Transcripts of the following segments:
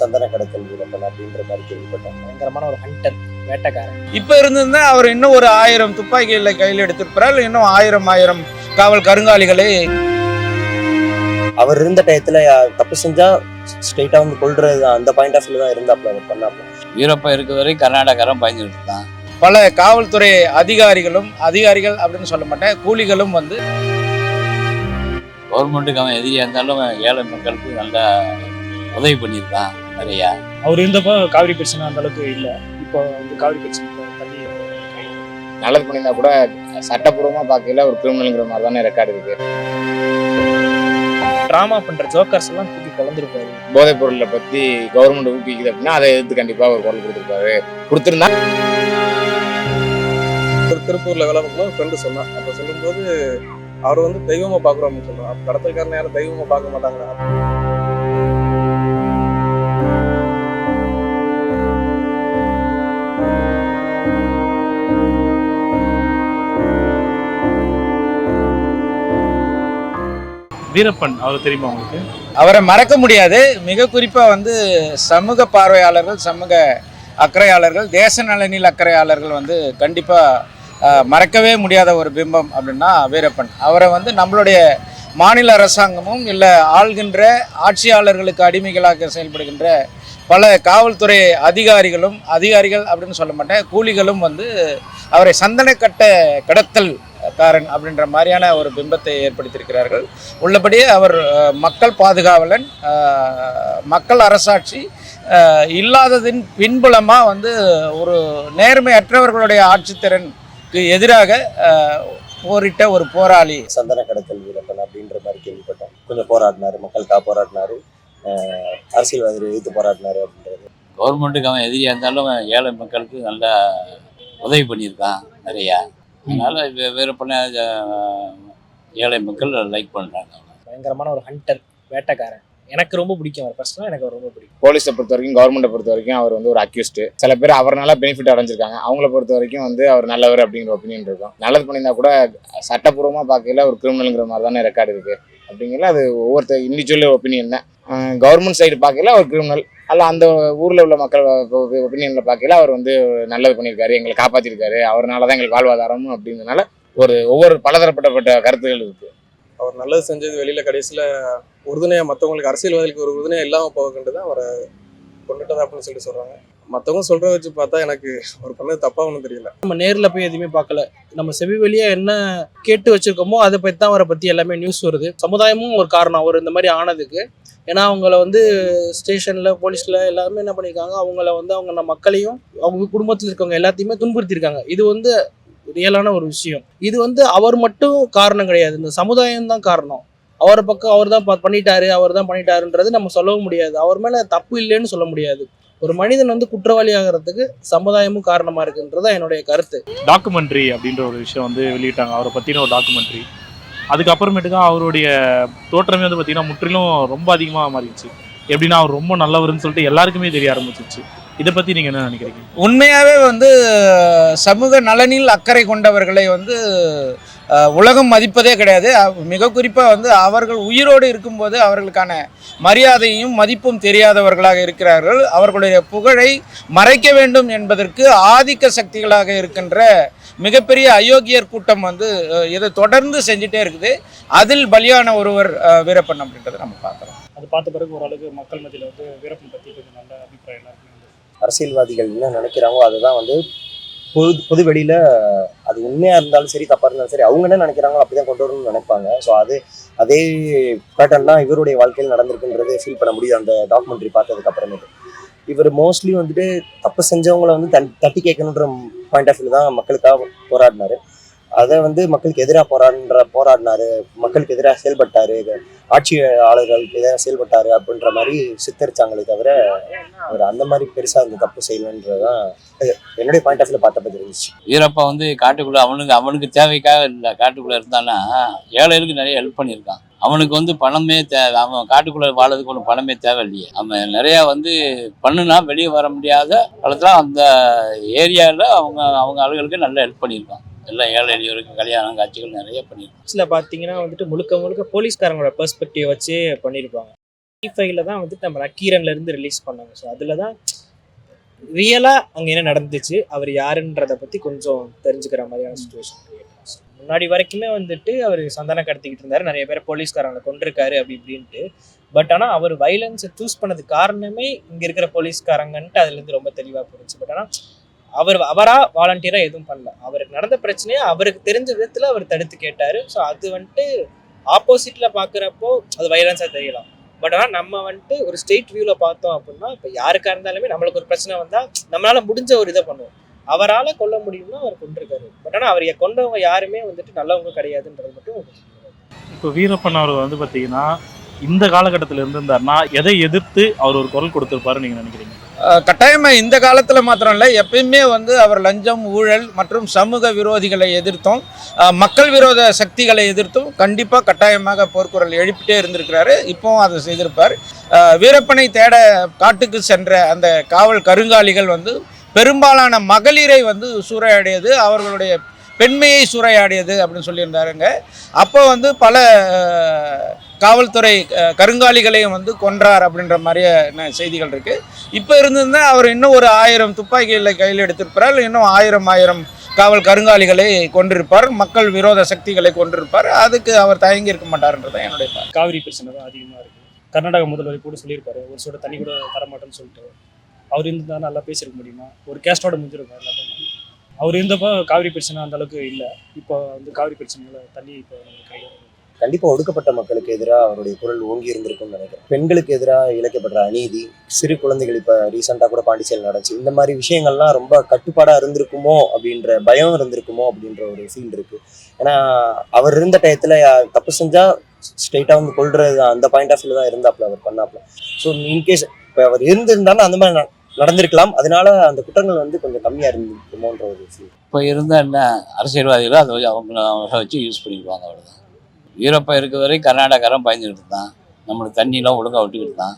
சந்தன கடத்தல் வீரப்பன் அப்படின்ற மாதிரி கேள்விப்பட்டேன். பயங்கரமான ஒரு ஹண்டர் வேட்டைக்காரன். இப்ப இருந்திருந்தா அவர் இன்னும் ஒரு ஆயிரம் துப்பாக்கிகளை கையில் எடுத்திருப்பார்? இன்னும் ஆயிரம் ஆயிரம் காவல் கருங்காலிகளை அவர் இருந்த டயத்துல தப்பு செஞ்சா ஸ்ட்ரெயிட்டா வந்து கொள்றது அந்த பாயிண்ட் ஆஃப் வியூ தான் இருந்தாப்ல அவர் பண்ணாப்ல வீரப்ப இருக்க வரை கர்நாடகாரன் பயந்துட்டு இருந்தான் பல காவல்துறை அதிகாரிகளும் அதிகாரிகள் அப்படின்னு சொல்ல மாட்டேன் கூலிகளும் வந்து கவர்மெண்ட்டுக்கு அவன் எதிரியா இருந்தாலும் ஏழை மக்களுக்கு நல்லா உதவி பண்ணியிருக்கான். நிறையா அவர் இருந்தப்போ காவிரி பிரச்சனை அந்த அளவுக்கு இல்லை. இப்போ வந்து காவிரி பிரச்சனை தண்ணி நல்லது பண்ணியிருந்தா கூட சட்டப்பூர்வமா பார்க்கல ஒரு கிரிமினல்ங்கிற மாதிரி தானே ரெக்கார்டு இருக்கு. ட்ராமா பண்ற ஜோக்கர்ஸ் எல்லாம் தூக்கி கலந்துருப்பாரு. போதைப் பொருளை பத்தி கவர்மெண்ட் ஊக்குவிக்குது அப்படின்னா அதை எதிர்த்து கண்டிப்பா ஒரு குரல் கொடுத்துருப்பாரு. கொடுத்துருந்தா ஒரு திருப்பூர்ல வேலை பார்க்கும்போது ஃப்ரெண்டு சொன்னான். அப்போ சொல்லும்போது அவர் வந்து தெய்வமா பார்க்குறோம் அப்படின்னு சொல்லுவாங்க அப்போ கடத்தல்காரன் யாரும் தெய்வமா பார்க்க மாட்டாங்க வீரப்பன் அவர் தெரியுமா உங்களுக்கு? அவரை மறக்க முடியாது. மிக குறிப்பாக வந்து சமூக பார்வையாளர்கள் சமூக அக்கறையாளர்கள் தேச நலனில் அக்கறையாளர்கள் வந்து கண்டிப்பாக மறக்கவே முடியாத ஒரு பிம்பம் அப்படின்னா வீரப்பன். அவரை வந்து நம்மளுடைய மாநில அரசாங்கமும் இல்லை ஆள்கின்ற ஆட்சியாளர்களுக்கு அடிமைகளாக செயல்படுகின்ற பல காவல்துறை அதிகாரிகளும் அதிகாரிகள் அப்படின்னு சொல்ல மாட்டேன் கூலிகளும் வந்து அவரை சந்தனக்கட்ட கடத்தல் காரன் அப்படின்ற மாதிரியான ஒரு பிம்பத்தை ஏற்படுத்தியிருக்கிறார்கள். உள்ளபடியே அவர் மக்கள் பாதுகாவலன் மக்கள் அரசாட்சி இல்லாததின் பின்புலமாக வந்து ஒரு நேர்மையற்றவர்களுடைய ஆட்சித்திறனுக்கு எதிராக போரிட்ட ஒரு போராளி. சந்தன கடத்தல் வீரப்பன் அப்படின்ற மாதிரி கேள்விப்பட்டேன் கொஞ்சம் போராடினாரு மக்களுக்காக போராடினாரு அரசியல்வாதிகள் எதிர்த்து போராடினாரு அப்படின்றது. கவர்மெண்ட்டுக்கு அவன் எதிரியா இருந்தாலும் ஏழை மக்களுக்கு நல்லா உதவி பண்ணியிருக்கான் நிறையா. அதனால வே- வீரப்பனை அஹ், ஏழை மக்கள் லைக் பண்றாங்க. பயங்கரமான ஒரு ஹண்டர் வேட்டைக்காரன். எனக்கு ரொம்ப பிடிக்கும் அவர். பர்சனலாக எனக்கு ரொம்ப பிடிக்கும். போலீஸை பொறுத்த வரைக்கும் கவர்மெண்ட்டை பொறுத்த வரைக்கும் அவர் வந்து ஒரு அக்யூஸ்ட் சில பேர் அவர்னால பெனிஃபிட் அடைஞ்சிருக்காங்க. அவங்கள பொறுத்த வரைக்கும் வந்து அவர் நல்லவர் அப்படிங்கிற ஒப்பீனியன் இருக்கும். நல்லது பண்ணியிருந்தா கூட சட்டப்பூர்வமா பார்க்கல ஒரு கிரிமினல்ங்கிற மாதிரி தானே ரெக்கார்டு இருக்கு. அப்படிங்கிற அது ஒவ்வொருத்தர் இண்டிவிஜுவல் ஒப்பீனியன் தான். கவர்மெண்ட் சைடு பார்க்கல அவர் கிரிமினல் அல்ல அந்த ஊர்ல உள்ள மக்கள் ஒப்பீனியன்ல பார்க்கல அவர் வந்து நல்லது பண்ணியிருக்காரு எங்களை காப்பாத்திருக்காரு அவர்னால தான் எங்களுக்கு வாழ்வாதாரம் அப்படிங்கிறதுனால ஒரு ஒவ்வொரு பலதரப்பட்டப்பட்ட கருத்துகள் இருக்கு. அவர் நல்லது செஞ்சது வெளியில கடைசியில உறுதுணையா மற்றவங்களுக்கு அரசியல்வாதிகளுக்கு ஒரு உறுதுணையா இல்லாம போகக்கிட்டு தான் அவரை கொண்டுட்டதா அப்படின்னு சொல்லிட்டு சொல்றாங்க. மற்றவங்க சொல்றத வச்சு பார்த்தா எனக்கு அவர் பண்ணது தப்பா ஒன்றும் தெரியல. நம்ம நேரில் போய் எதுவுமே பார்க்கல. நம்ம செவி வழியா என்ன கேட்டு வச்சிருக்கோமோ அதை பற்றி தான் அவரை பற்றி எல்லாமே நியூஸ் வருது. சமுதாயமும் ஒரு காரணம். அவர் இந்த மாதிரி ஆனதுக்கு ஏன்னா அவங்கள வந்து ஸ்டேஷனில் போலீஸில் எல்லாருமே என்ன பண்ணியிருக்காங்க அவங்கள வந்து அவங்க மக்களையும் அவங்க குடும்பத்தில் இருக்கவங்க எல்லாத்தையுமே துன்புறுத்தியிருக்காங்க இது வந்து ரியலான ஒரு விஷயம். இது வந்து அவர் மட்டும் காரணம் கிடையாது. இந்த சமுதாயம் தான் காரணம். அவர் பக்கம் அவர் தான் பண்ணிட்டாரு அவர் தான் பண்ணிட்டாருன்றது நம்ம சொல்லவும் முடியாது. அவர் மேலே தப்பு இல்லைன்னு சொல்ல முடியாது. ஒரு மனிதன் வந்து குற்றவாளி ஆகிறதுக்கு சமுதாயமும் காரணமா இருக்குன்றது என்னுடைய கருத்து. டாக்குமெண்ட்ரி அப்படின்ற ஒரு விஷயம் வந்து வெளியிட்டாங்க. அவரை பற்றின ஒரு டாக்குமெண்ட்ரி அதுக்கப்புறமேட்டு தான் அவருடைய தோற்றமே வந்து பார்த்தீங்கன்னா முற்றிலும் ரொம்ப அதிகமாக மாறிடுச்சு. எப்படின்னா அவர் ரொம்ப நல்லவர்னு சொல்லிட்டு எல்லாருக்குமே தெரிய ஆரம்பிச்சிருச்சு. இதை பற்றி நீங்கள் என்ன நினைக்கிறீங்க? உண்மையாகவே வந்து சமூக நலனில் அக்கறை கொண்டவர்களை வந்து உலகம் மதிப்பதே கிடையாது. மிக குறிப்பாக வந்து அவர்கள் உயிரோடு இருக்கும்போது அவர்களுக்கான மரியாதையும் மதிப்பும் தெரியாதவர்களாக இருக்கிறார்கள். அவர்களுடைய புகழை மறைக்க வேண்டும் என்பதற்கு ஆதிக்க சக்திகளாக இருக்கின்ற மிகப்பெரிய அயோக்கியர் கூட்டம் வந்து இதை தொடர்ந்து செஞ்சுட்டே இருக்குது. அதில் பலியான ஒருவர் வீரப்பன் அப்படின்றத நம்ம பார்க்குறோம். அது பார்த்த பிறகு ஓரளவுக்கு மக்கள் மத்தியில் வந்து வீரப்பன் பற்றி கொஞ்சம் நல்ல அபிப்பிராயம் அரசியல்வாதிகள் என்ன நினைக்கிறாங்களோ அதுதான் வந்து பொது பொது வெளியில அது உண்மையா இருந்தாலும் சரி தப்பா இருந்தாலும் சரி அவங்க என்ன நினைக்கிறாங்களோ அப்படிதான் கொண்டு வரணும்னு நினைப்பாங்க. ஸோ அது அதே பேட்டர்ன் தான் இவருடைய வாழ்க்கையில் நடந்திருக்குன்றது ஃபீல் பண்ண முடியுது. அந்த டாக்குமெண்ட்ரி பார்த்ததுக்கு அப்புறமேட்டு. இவர் மோஸ்ட்லி வந்துட்டு தப்பு செஞ்சவங்களை வந்து தன் தட்டி கேட்கணுன்ற பாயிண்ட் ஆஃப் வியூ தான் மக்களுக்காக போராடினாரு. அதை வந்து மக்களுக்கு எதிராக போராடுற போராடினாரு. மக்களுக்கு எதிராக செயல்பட்டாரு. ஆட்சியாளர்களுக்கு எதிராக செயல்பட்டாரு அப்படின்ற மாதிரி சித்தரிச்சாங்களே தவிர அவர் அந்த மாதிரி பெருசாக இந்த தப்பு செய்யலன்றதான் என்னுடைய பாயிண்ட் ஆஃப் வியூ பற்றி இருந்துச்சு. வீரப்பா வந்து காட்டுக்குள்ள அவனுக்கு அவனுக்கு தேவைக்காக இல்லை. காட்டுக்குள்ள இருந்தானா ஏழைகளுக்கு நிறைய ஹெல்ப் பண்ணியிருக்கான். அவனுக்கு வந்து பணமே தேவை. அவன் காட்டுக்குள்ள வாழறதுக்கு ஒன்றும் பணமே தேவை இல்லையே அவன் நிறையா வந்து பண்ணுனா வெளியே வர முடியாத காலத்தில் அந்த ஏரியாவில் அவங்க அவங்க ஆளுகளுக்கு நல்ல ஹெல்ப் பண்ணியிருக்கான். எல்லாம் ஏழை எளியோருக்கு கல்யாணம் காட்சிகள் நிறைய பண்ணியிருக்கோம். சில பார்த்தீங்கன்னா வந்துட்டு முழுக்க முழுக்க போலீஸ்காரங்களோட பெர்ஸ்பெக்டிவ் வச்சு பண்ணியிருப்பாங்க. ஃபைவ்ல தான் வந்துட்டு நம்ம நக்கீரன்லேருந்து ரிலீஸ் பண்ணாங்க. ஸோ அதில் தான் ரியலாக அங்கே என்ன நடந்துச்சு அவர் யாருன்றதை பற்றி கொஞ்சம் தெரிஞ்சுக்கிற மாதிரியான சுச்சுவேஷன் முன்னாடி வரைக்குமே வந்துட்டு அவர் சந்தனம் கடத்திக்கிட்டு இருந்தார். நிறைய பேர் போலீஸ்காரங்களை கொண்டிருக்காரு அப்படி இப்படின்ட்டு. பட் ஆனால் அவர் வைலன்ஸை சூஸ் பண்ணது காரணமே இங்கே இருக்கிற போலீஸ்காரங்கன்ட்டு அதுலேருந்து ரொம்ப தெளிவாக புரிஞ்சு. பட் ஆனால் அவர் அவராக வாலண்டியராக எதுவும் பண்ணல. அவருக்கு நடந்த பிரச்சனையை அவருக்கு தெரிஞ்ச விதத்தில் அவர் தடுத்து கேட்டார். ஸோ அது வந்துட்டு ஆப்போசிட்டில் பார்க்குறப்போ அது வைலன்ஸாக தெரியலாம். பட் ஆனால் நம்ம வந்துட்டு ஒரு ஸ்டேட் வியூவில் பார்த்தோம் அப்படின்னா இப்போ யாருக்காக இருந்தாலுமே நம்மளுக்கு ஒரு பிரச்சனை வந்தால் நம்மளால் முடிஞ்ச ஒரு இதை பண்ணுவோம். அவரால் கொல்ல முடியும்னா அவர் கொண்டிருக்காரு. பட் ஆனால் அவரை கொண்டவங்க யாருமே வந்துட்டு நல்லவங்க கிடையாதுன்றது மட்டும் இப்போ வீரப்பன் அவர் வந்து பார்த்தீங்கன்னா இந்த காலகட்டத்தில் இருந்திருந்தாருன்னா எதை எதிர்த்து அவர் ஒரு குரல் கொடுத்துருப்பாரு நீங்கள் நினைக்கிறீங்க? கட்டாயமாக இந்த காலத்தில் மாத்திரம் இல்லை எப்பயுமே வந்து அவர் லஞ்சம் ஊழல் மற்றும் சமூக விரோதிகளை எதிர்த்தும் மக்கள் விரோத சக்திகளை எதிர்த்தும் கண்டிப்பாக கட்டாயமாக போர்க்குரல் எழுப்பிட்டே இருந்திருக்கிறாரு. இப்போவும் அதை செய்திருப்பார். வீரப்பனை தேட காட்டுக்கு சென்ற அந்த காவல் கருங்காலிகள் வந்து பெரும்பாலான மகளிரை வந்து சூறையாடியது அவர்களுடைய பெண்மையை சூறையாடியது அப்படின்னு சொல்லியிருந்தாருங்க. அப்போ வந்து பல காவல்துறை கருங்காலிகளையும் வந்து கொன்றார் அப்படின்ற மாதிரியான செய்திகள் இருக்கு. இப்போ இருந்திருந்தால் அவர் இன்னும் ஒரு ஆயிரம் துப்பாக்கிகளை கையில் எடுத்திருப்பார்? இன்னும் ஆயிரம் ஆயிரம் காவல் கருங்காலிகளை கொண்டிருப்பார் மக்கள் விரோத சக்திகளை கொண்டிருப்பார் அதுக்கு அவர் தயங்கி இருக்க மாட்டார்ன்றது என்னுடைய காவிரி பிரச்சனை தான் அதிகமாக இருக்குது கர்நாடக முதல்வர் கூட சொல்லியிருப்பாரு. ஒரு சோட தண்ணி கூட தரமாட்டேன்னு சொல்லிட்டு. அவர் இருந்தால் நல்லா பேசியிருக்க முடியுமா? ஒரு கேஸ்டோட முடிஞ்சிருக்கும் எல்லாத்தையும் அவர் இருந்தப்போ காவிரி பிரச்சனை அந்த அளவுக்கு இல்லை. இப்போ வந்து காவிரி பிரச்சனையில தண்ணி இப்போ நமக்கு கிடையாது கண்டிப்பாக ஒடுக்கப்பட்ட மக்களுக்கு எதிராக அவருடைய குரல் ஓங்கி இருந்திருக்கும்னு நினைக்கிறேன். பெண்களுக்கு எதிராக இழைக்கப்படுற அநீதி சிறு குழந்தைகள் இப்போ ரீசெண்டாக கூட பாண்டிச்சேரியில் நடந்துச்சு. இந்த மாதிரி விஷயங்கள்லாம் ரொம்ப கட்டுப்பாடாக இருந்திருக்குமோ அப்படின்ற பயம் இருந்திருக்குமோ அப்படின்ற ஒரு ஃபீல் இருக்குது ஏன்னா அவர் இருந்த டயத்தில் தப்பு செஞ்சால் ஸ்ட்ரெயிட்டாக வந்து கொள்றது அந்த பாயிண்ட் ஆஃப் வியூ தான் இருந்தாப்ல அவர் பண்ணாப்ல ஸோ இன்கேஸ் இப்போ அவர் இருந்திருந்தாலும் அந்த மாதிரி நடந்திருக்கலாம். அதனால அந்த குற்றங்கள் வந்து கொஞ்சம் கம்மியாக இருந்திருக்குமோன்ற ஒரு ஃபீல் இப்போ இருந்தால் என்ன அரசியல்வாதிகள் அதை வச்சு அவங்கள அவங்கள வச்சு யூஸ் பண்ணிக்குவாங்க அவ்வளோதான் வீரப்பன் இருக்க வரை கர்நாடகாரன் பயந்துக்கிட்டு இருந்தான். நம்மளுக்கு தண்ணியெலாம் ஒழுங்கா விட்டுக்கிட்டு தான்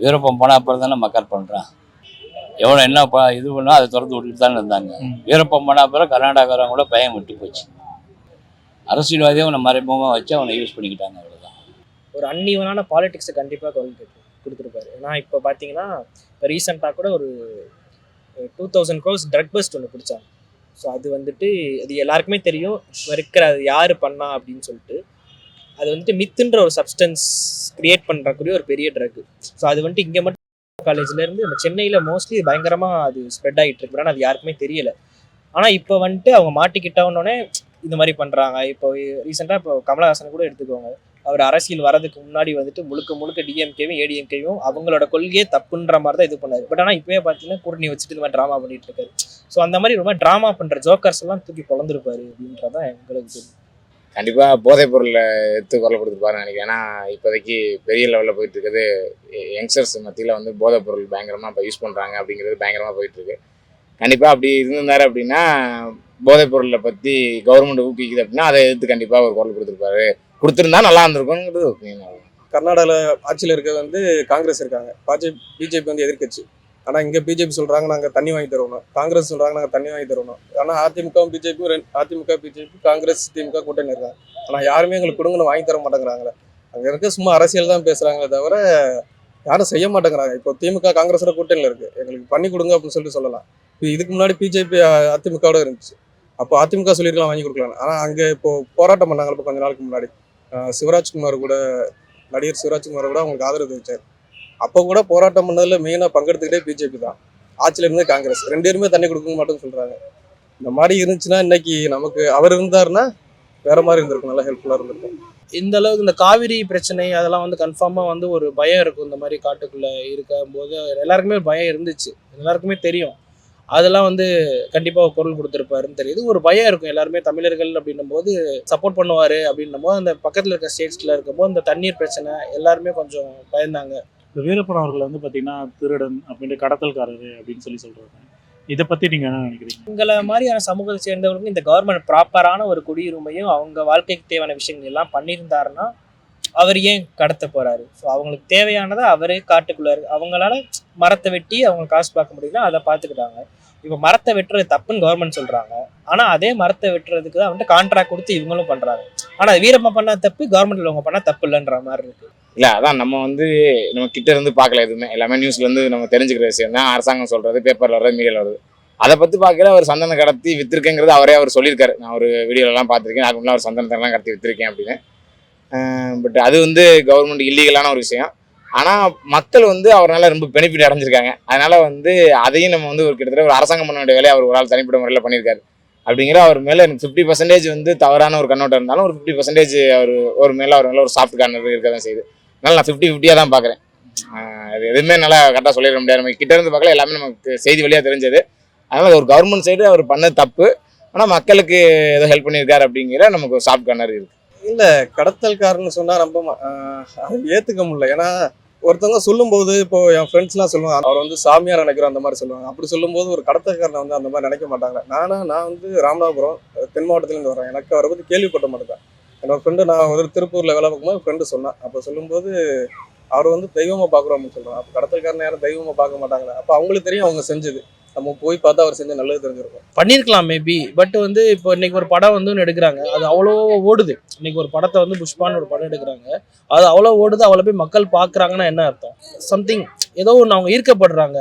வீரப்பன் போன அப்புறம் தானே மக்கள் பண்ணுறான் எவ்வளோ என்ன ப இது பண்ணால் அதை திறந்து விட்டுட்டு தானே இருந்தாங்க. ம். வீரப்பன் போன அப்புறம் கர்நாடகாரன் கூட பயம் விட்டு போச்சு. அரசியல்வாதியை அவனை மறைமுகமாக வச்சு அவனை யூஸ் பண்ணிக்கிட்டாங்க அவ்வளோதான் ஒரு அன்னிவனான பாலிடிக்ஸை கண்டிப்பாக கொடுத்துருப்பாரு. ஏன்னா இப்போ பார்த்தீங்கன்னா இப்போ ரீசெண்டாக கூட ஒரு two thousand crores drug bust ஒன்று பிடிச்சாங்க ஸோ அது வந்துட்டு அது எல்லாருக்குமே தெரியும். இப்போ இருக்கிற அது யார் பண்ணா அப்படின்னு சொல்லிட்டு. அது வந்துட்டு மித்துன்ற ஒரு சப்ஸ்டன்ஸ் கிரியேட் பண்ணுறக்கூடிய ஒரு பெரிய ட்ரக் ஸோ அது வந்துட்டு இங்கே மட்டும் காலேஜ்லேருந்து நம்ம சென்னையில் மோஸ்ட்லி பயங்கரமாக அது ஸ்ப்ரெட் ஆகிட்டு இருக்கு. ஆனால் அது யாருக்குமே தெரியல. ஆனால் இப்போ வந்துட்டு அவங்க மாட்டிக்கிட்டவனோடனே இந்த மாதிரி பண்ணுறாங்க இப்போ ரீசெண்டாக இப்போ கமலஹாசன் கூட எடுத்துக்கோங்க. அவர் அரசியல் வரதுக்கு முன்னாடி வந்துட்டு முழுக்க முழுக்க டிஎம்கேவும் ஏடிஎம்கேவும் அவங்களோட கொள்கையே தப்புன்ற மாதிரி தான் இது பண்ணாரு. பட் ஆனால் இப்போயே பார்த்தீங்கன்னா கூட்டணி வச்சுட்டு இந்த மாதிரி ட்ராமா பண்ணிட்டு இருக்காரு. ஸோ அந்த மாதிரி ரொம்ப ட்ராமா பண்ணுற ஜோக்கர்ஸ் எல்லாம் தூக்கி பிறந்திருப்பாரு அப்படின்றதான் எங்களுக்கு தெரியும். கண்டிப்பாக போதைப் பொருளை எடுத்து குரல் கொடுத்துருப்பாருன்னு நினைக்கிறேன். ஏன்னா இப்போதைக்கு பெரிய லெவலில் போயிட்டு இருக்குது யங்ஸ்டர்ஸ் மத்தியில் வந்து போதைப் பொருள் பயங்கரமாக இப்போ யூஸ் பண்ணுறாங்க அப்படிங்கிறது பயங்கரமாக போயிட்டுருக்கு. கண்டிப்பாக அப்படி இருந்திருந்தாரு அப்படின்னா போதைப் பொருளை பற்றி கவர்மெண்ட் ஊக்குவிக்குது அப்படின்னா அதை எடுத்து கண்டிப்பாக ஒரு குரல் கொடுத்துருப்பாரு. கொடுத்துருந்தா நல்லா இருந்திருக்குங்கிறது கர்நாடகாவில் ஆட்சியில் இருக்க வந்து காங்கிரஸ் இருக்காங்க. பாஜக பிஜேபி வந்து எதிர்க்கட்சி. ஆனால் இங்கே பிஜேபி சொல்கிறாங்க நாங்கள் தண்ணி வாங்கி தருவோம் காங்கிரஸ் சொல்கிறாங்க நாங்கள் தண்ணி வாங்கி தருவோம் ஆனால் அதிமுகவும் பிஜேபியும் ரெண்டு அதிமுக பிஜேபி காங்கிரஸ் திமுக கூட்டணி இருக்காங்க. ஆனால் யாருமே எங்களுக்கு கொடுங்கன்னு வாங்கி தர மாட்டேங்கிறாங்களே அங்கே இருக்க சும்மா அரசியல் தான் பேசுகிறாங்களே தவிர யாரும் செய்ய மாட்டேங்கிறாங்க. இப்போ திமுக காங்கிரஸோட கூட்டணியில் இருக்குது எங்களுக்கு பண்ணி கொடுங்க அப்படின்னு சொல்லிட்டு சொல்லலாம். இப்போ இதுக்கு முன்னாடி பிஜேபி அதிமுகவோட இருந்துச்சு. அப்போ அதிமுக சொல்லியிருக்கலாம் வாங்கி கொடுக்கலாம். ஆனால் அங்கே இப்போ போராட்டம் பண்ணாங்க இப்போ கொஞ்ச நாளுக்கு முன்னாடி. சிவராஜ்குமார் கூட நடிகர் சிவராஜ்குமார் கூட அவங்களுக்கு ஆதரவு தெரிவிச்சார். அப்போ கூட போராட்டம் பண்ணதில் மெயினாக பங்கெடுத்துக்கிட்டே பிஜேபி தான். ஆட்சியில் இருந்து காங்கிரஸ். ரெண்டு பேருமே தண்ணி கொடுக்க மாட்டோம்னு சொல்கிறாங்க இந்த மாதிரி இருந்துச்சுன்னா இன்னைக்கு நமக்கு அவர் இருந்தாருன்னா வேற மாதிரி இருந்திருக்கும். நல்லா ஹெல்ப்ஃபுல்லாக இருந்திருக்கும். இந்த அளவுக்கு இந்த காவிரி பிரச்சனை அதெல்லாம் வந்து கன்ஃபார்மாக வந்து ஒரு பயம் இருக்கும். இந்த மாதிரி காட்டுக்குள்ளே இருக்கும்போது எல்லாருக்குமே ஒரு பயம் இருந்துச்சு. எல்லாருக்குமே தெரியும். அதெல்லாம் வந்து கண்டிப்பாக குரல் கொடுத்துருப்பாருன்னு தெரியுது. ஒரு பயம் இருக்கும். எல்லாருமே தமிழர்கள் அப்படின்னும் போது சப்போர்ட் பண்ணுவார் அப்படின்னும் போது அந்த பக்கத்தில் இருக்க ஸ்டேட்ஸில் இருக்கும்போது இந்த தண்ணீர் பிரச்சனை எல்லாருமே கொஞ்சம் பயந்தாங்க. இந்த வீரப்பன் அவர்கள் வந்து பார்த்தீங்கன்னா திருடன் அப்படின்ற கடத்தல்காரர் அப்படின்னு சொல்லி சொல்கிறாங்க இதை பற்றி நீங்கள் என்ன நினைக்கிறீங்க? உங்களை மாதிரியான சமூகத்தை சேர்ந்தவர்களுக்கு இந்த கவர்மெண்ட் ப்ராப்பரான ஒரு குடியுரிமையும் அவங்க வாழ்க்கைக்கு தேவையான விஷயங்கள் எல்லாம் பண்ணியிருந்தாருன்னா அவர் ஏன் கடத்த போகிறாரு ஸோ அவங்களுக்கு தேவையானதை அவரே காட்டுக்குள்ளாரு. அவங்களால மரத்தை வெட்டி அவங்க காசு பார்க்க முடியல அதை பார்த்துக்கிட்டாங்க. இப்போ மரத்தை வெட்டுறது தப்புன்னு கவர்மெண்ட் சொல்கிறாங்க ஆனால் அதே மரத்தை வெட்டுறதுக்கு தான் வந்துட்டு கான்ட்ராக்ட் கொடுத்து இவங்களும் பண்ணுறாங்க ஆனால் வீரம்மா பண்ண தப்பு கவர்மெண்ட்டில் அவங்க பண்ணால் தப்பு இல்லைன்ற மாதிரி இருக்குது இல்லை அதான் நம்ம வந்து நம்ம கிட்ட இருந்து பார்க்கல எதுவுமே. எல்லாமே நியூஸ்ல இருந்து நம்ம தெரிஞ்சுக்கிற விஷயம் தான். அரசாங்கம் சொல்றது பேப்பர்ல வர்றது மீடியில் வருது அதை பத்தி பார்க்கல அவர் சந்தனம் கடத்தி வித்திருக்கேங்கிறது அவரே அவர் சொல்லியிருக்காரு. நான் ஒரு வீடியோலாம் பார்த்துருக்கேன். அதுக்கு முன்னாடி அவர் சந்தனத்தெல்லாம் கடத்தி வித்திருக்கேன் அப்படின்னு. பட் அது வந்து கவர்மெண்ட் இல்லீகலான ஒரு விஷயம். ஆனால் மக்கள் வந்து அவரால் ரொம்ப பெனிஃபிட் அடைஞ்சிருக்காங்க. அதனால வந்து அதையும் நம்ம வந்து ஒரு கிட்டத்தட்ட ஒரு அரசாங்கம் பண்ண வேண்டிய வேலையை அவர் ஒரு ஆள் தனிப்பட்ட முறையில் பண்ணியிருக்காரு. அப்படிங்கிற அவர் மேலே எனக்கு ஃபிஃப்டி பர்சன்டேஜ் வந்து தவறான ஒரு கண்ணோட்டம் இருந்தாலும் ஒரு ஃபிஃப்டி பர்சன்டேஜ் அவர் ஒரு மேலே அவர் மேலே ஒரு சாஃப்ட் கார்னர் இருக்க தான் செய்யுது. அதனால நான் ஃபிஃப்டி ஃபிஃப்டியாக தான் பார்க்குறேன் அது எதுவுமே நல்லா கரெக்டாக சொல்லிட முடியாது. நம்ம கிட்ட இருந்து பார்க்கல எல்லாமே நமக்கு செய்தி வழியாக தெரிஞ்சது. அதனால் ஒரு கவர்மெண்ட் சைடு அவர் பண்ணது தப்பு. ஆனால் மக்களுக்கு ஏதோ ஹெல்ப் பண்ணியிருக்காரு அப்படிங்கிற நமக்கு ஒரு சாஃப்ட் கார்னர் இருக்குது இல்லை கடத்தல்காரன்னு சொன்னால் ரொம்ப அது ஏற்றுக்க முடியல. ஏன்னா ஒருத்தவங்க சொல்லும்போது இப்போ என் ஃப்ரெண்ட்ஸ்லாம் சொல்லுவாங்க அவர் வந்து சாமியார் நினைக்கிறோம் அந்த மாதிரி சொல்லுவாங்க. அப்படி சொல்லும்போது ஒரு கடத்தல்காரனை வந்து அந்த மாதிரி நினைக்க மாட்டாங்க. நானா நான் வந்து ராமநாதபுரம் தென் மாவட்டத்துலேருந்து வரேன் எனக்கு அவரை பற்றி கேள்விப்பட்ட மாட்டேன். என்னோட ஃப்ரெண்டு நான் வந்து திருப்பூரில் வேலை பார்க்கும்போது ஃப்ரெண்டு சொன்னான். அப்போ சொல்லும்போது அவர் வந்து தெய்வமாக பார்க்குறோம் அப்படின்னு சொல்றாங்க அப்போ கடத்தல்காரன் யாரும் தெய்வமாக பார்க்க மாட்டாங்களே. அப்போ அவங்களுக்கு தெரியும் அவங்க செஞ்சது. நம்ம போய் பார்த்தா அவர் செஞ்ச நல்லது தெரிஞ்சிருக்கும். பண்ணியிருக்கலாம் மேபி பட் வந்து இப்போ இன்னைக்கு ஒரு படம் வந்து ஒன்று எடுக்கிறாங்க. அது அவ்வளோ ஓடுது. இன்னைக்கு ஒரு படத்தை வந்து புஷ்பான்னு ஒரு படம் எடுக்கிறாங்க. அது அவ்வளோ ஓடுது அவ்வளோ போய் மக்கள் பார்க்குறாங்கன்னா என்ன அர்த்தம்? சம்திங் ஏதோ ஒன்று அவங்க ஈர்க்கப்படுறாங்க.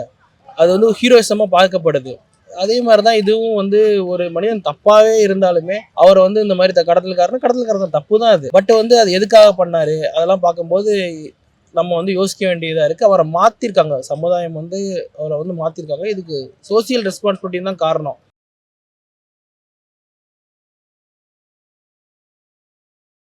அது வந்து ஹீரோயிசமாக பார்க்கப்படுது. அதே மாதிரி தான் இதுவும் வந்து ஒரு மனிதன் தப்பாகவே இருந்தாலுமே அவர் வந்து இந்த மாதிரி த- கடத்தல்காரன் கடத்தல்காரன் தப்பு தான் அது. பட் வந்து அது எதுக்காக பண்ணாரு? அதெல்லாம் பார்க்கும்போது நம்ம வந்து யோசிக்க வேண்டியதாக இருக்குது அவரை மாற்றிருக்காங்க சமுதாயம் வந்து அவரை வந்து மாற்றிருக்காங்க இதுக்கு சோசியல் ரெஸ்பான்சிபிலிட்டி தான் காரணம்.